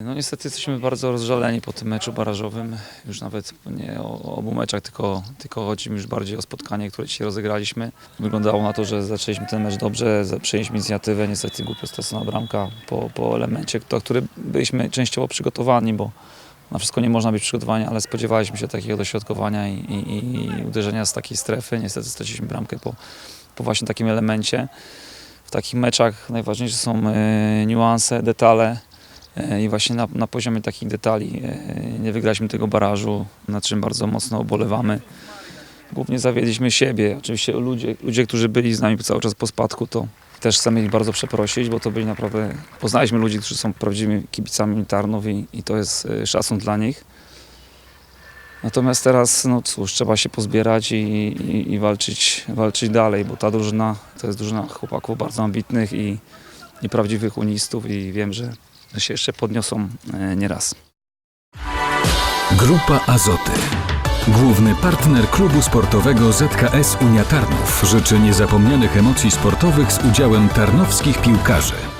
niestety jesteśmy bardzo rozżaleni po tym meczu barażowym. Już nawet nie o, obu meczach, tylko, tylko chodzi mi już bardziej o spotkanie, które dzisiaj rozegraliśmy. Wyglądało na to, że zaczęliśmy ten mecz dobrze, przejęliśmy inicjatywę, niestety głupio stracona bramka po, po elemencie, do który byliśmy częściowo przygotowani, bo na wszystko nie można być przygotowani, ale spodziewaliśmy się takiego dośrodkowania i, i, i uderzenia z takiej strefy. Niestety straciliśmy bramkę po, po właśnie takim elemencie. W takich meczach najważniejsze są e, niuanse, detale. E, I właśnie na, na poziomie takich detali e, nie wygraliśmy tego barażu, nad czym bardzo mocno ubolewamy. Głównie zawiedliśmy siebie. Oczywiście ludzie, ludzie, którzy byli z nami cały czas po spadku, to też chcemy ich bardzo przeprosić, bo to byli naprawdę... Poznaliśmy ludzi, którzy są prawdziwymi kibicami Tarnów i, i to jest e, szacun dla nich. Natomiast teraz, no cóż, trzeba się pozbierać i, i, i walczyć, walczyć dalej, bo ta drużyna to jest drużyna chłopaków bardzo ambitnych i, i prawdziwych unistów i wiem, że że się jeszcze podniosą e, nieraz. Grupa Azoty. Główny partner klubu sportowego ZKS Unia Tarnów życzy niezapomnianych emocji sportowych z udziałem tarnowskich piłkarzy.